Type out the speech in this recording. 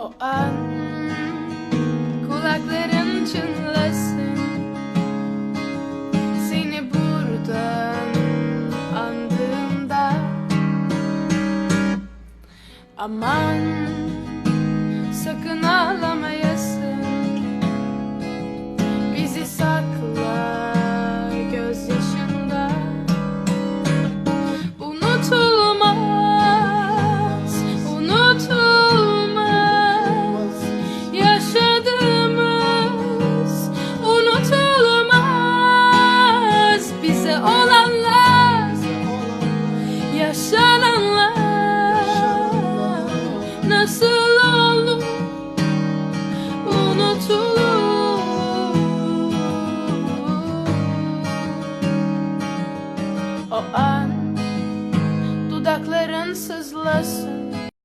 O an kulakların çınlasın. Seni buradan andığımda Aman sakın bize olanlar. Yaşananlar. Nasıl olur Unutulur. O an Dudakların sızlasın.